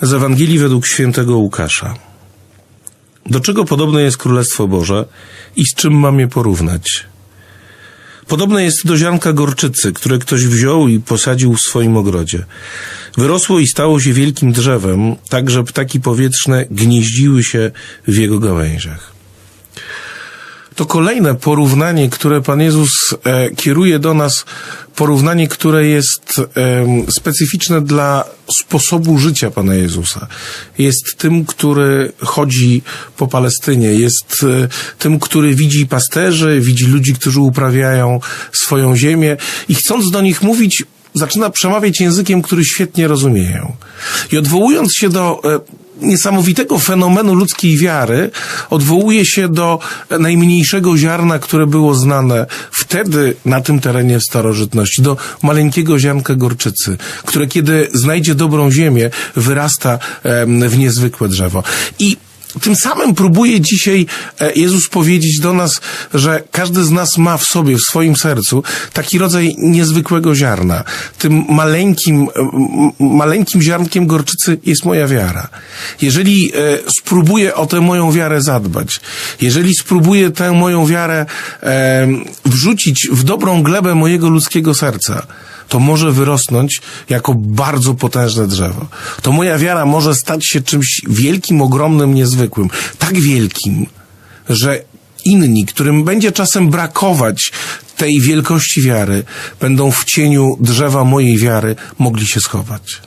Z Ewangelii według świętego Łukasza. Do czego podobne jest Królestwo Boże i z czym mam je porównać? Podobne jest do ziarnka gorczycy, które ktoś wziął i posadził w swoim ogrodzie. Wyrosło i stało się wielkim drzewem, tak że ptaki powietrzne gnieździły się w jego gałęziach. To kolejne porównanie, które Pan Jezus e, kieruje do nas, porównanie, które jest e, specyficzne dla sposobu życia Pana Jezusa. Jest tym, który chodzi po Palestynie, jest e, tym, który widzi pasterzy, widzi ludzi, którzy uprawiają swoją ziemię i chcąc do nich mówić, zaczyna przemawiać językiem, który świetnie rozumieją. I odwołując się do e, niesamowitego fenomenu ludzkiej wiary, odwołuje się do najmniejszego ziarna, które było znane wtedy na tym terenie w starożytności, do maleńkiego ziarnka gorczycy, które kiedy znajdzie dobrą ziemię, wyrasta w niezwykłe drzewo. I tym samym próbuje dzisiaj e, Jezus powiedzieć do nas, że każdy z nas ma w sobie, w swoim sercu taki rodzaj niezwykłego ziarna. Tym maleńkim, e, maleńkim ziarnkiem gorczycy jest moja wiara. Jeżeli e, spróbuję o tę moją wiarę zadbać, jeżeli spróbuję tę moją wiarę wrzucić w dobrą glebę mojego ludzkiego serca, to może wyrosnąć jako bardzo potężne drzewo. To moja wiara może stać się czymś wielkim, ogromnym, niezwykłym. Tak wielkim, że inni, którym będzie czasem brakować tej wielkości wiary, będą w cieniu drzewa mojej wiary mogli się schować.